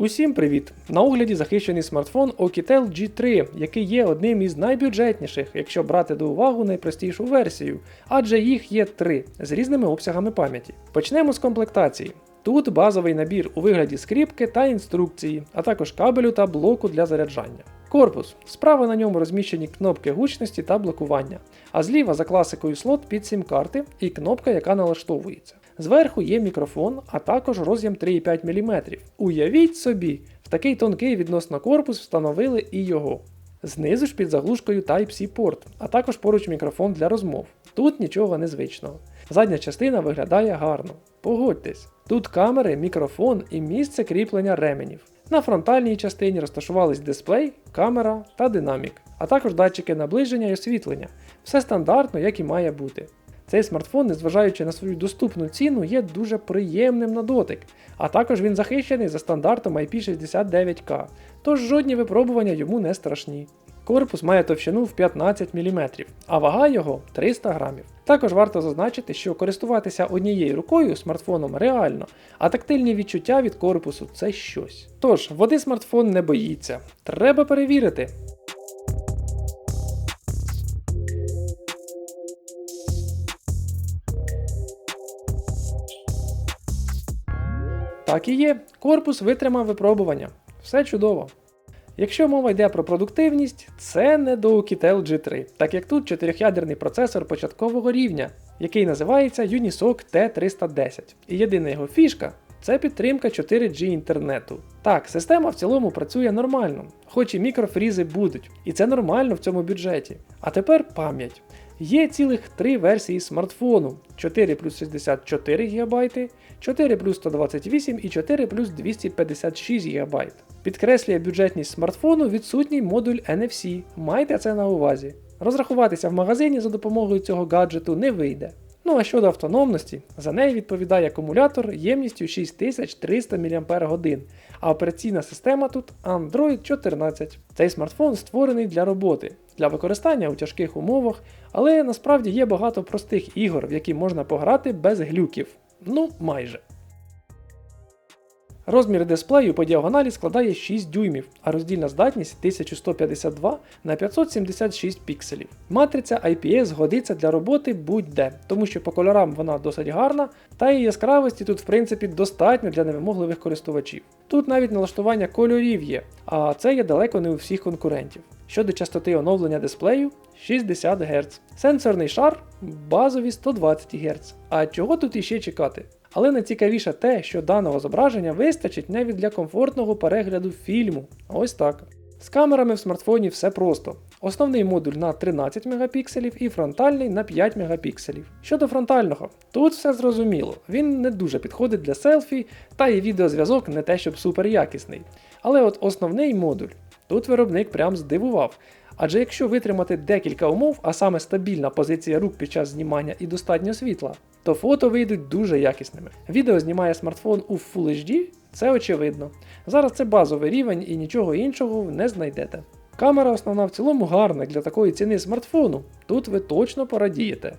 Усім привіт! На огляді захищений смартфон Oukitel G3, який є одним із найбюджетніших, якщо брати до уваги найпростішу версію, адже їх є три з різними обсягами пам'яті. Почнемо з комплектації. Тут базовий набір у вигляді скріпки та інструкції, а також кабелю та блоку для заряджання. Корпус. Справа на ньому розміщені кнопки гучності та блокування, а зліва за класикою слот під сім-карти і кнопка, яка налаштовується. Зверху є мікрофон, а також роз'єм 3,5 мм. Уявіть собі, в такий тонкий відносно корпус встановили і його. Знизу ж під заглушкою Type-C порт, а також поруч мікрофон для розмов. Тут нічого незвичного. Задня частина виглядає гарно. Погодьтесь, тут камери, мікрофон і місце кріплення ременів. На фронтальній частині розташувались дисплей, камера та динамік, а також датчики наближення і освітлення. Все стандартно, як і має бути. Цей смартфон, незважаючи на свою доступну ціну, є дуже приємним на дотик, а також він захищений за стандартом IP69K, тож жодні випробування йому не страшні. Корпус має товщину в 15 мм, а вага його 300 грамів. Також варто зазначити, що користуватися однією рукою смартфоном реально, а тактильні відчуття від корпусу це щось. Тож, води смартфон не боїться. Треба перевірити. Так і є, корпус витримав випробування. Все чудово. Якщо мова йде про продуктивність, це не до Oukitel G3, так як тут чотирьохядерний процесор початкового рівня, який називається Unisoc T310. І єдина його фішка це підтримка 4G інтернету. Так, система в цілому працює нормально, хоч і мікрофрізи будуть, і це нормально в цьому бюджеті. А тепер пам'ять. Є цілих три версії смартфону: 4 плюс 64 ГБ, 4 плюс 128 і 4 плюс 256 ГБ. Підкреслює бюджетність смартфону відсутній модуль NFC. Майте це на увазі. Розрахуватися в магазині за допомогою цього гаджету не вийде. Ну а щодо автономності, за неї відповідає акумулятор ємністю 6300 мАч, а операційна система тут Android 14. Цей смартфон створений для роботи, для використання у тяжких умовах, але насправді є багато простих ігор, в які можна пограти без глюків. Ну, майже. Розмір дисплею по діагоналі складає 6 дюймів, а роздільна здатність 1152 на 576 пікселів. Матриця IPS годиться для роботи будь-де, тому що по кольорам вона досить гарна, та і яскравості тут в принципі достатньо для невимогливих користувачів. Тут навіть налаштування кольорів є, а це є далеко не у всіх конкурентів. Щодо частоти оновлення дисплею 60 Гц. Сенсорний шар базові 120 Гц. А чого тут іще чекати? Але найцікавіше те, що даного зображення вистачить навіть для комфортного перегляду фільму. Ось так. З камерами в смартфоні все просто. Основний модуль на 13 Мп і фронтальний на 5 Мп. Щодо фронтального, тут все зрозуміло, він не дуже підходить для селфі, та і відеозв'язок не те, щоб супер якісний. Але от основний модуль, тут виробник прям здивував. Адже якщо витримати декілька умов, а саме стабільна позиція рук під час знімання і достатньо світла, то фото вийдуть дуже якісними. Відео знімає смартфон у Full HD, це очевидно. Зараз це базовий рівень і нічого іншого не знайдете. Камера основна в цілому гарна для такої ціни смартфону, тут ви точно порадієте.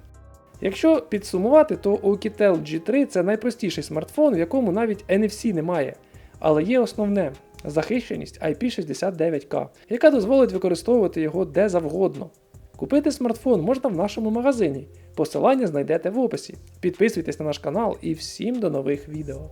Якщо підсумувати, то Oukitel G3 це найпростіший смартфон, в якому навіть NFC немає, але є основне захищеність IP69K, яка дозволить використовувати його де завгодно. Купити смартфон можна в нашому магазині. Посилання знайдете в описі. Підписуйтесь на наш канал і всім до нових відео.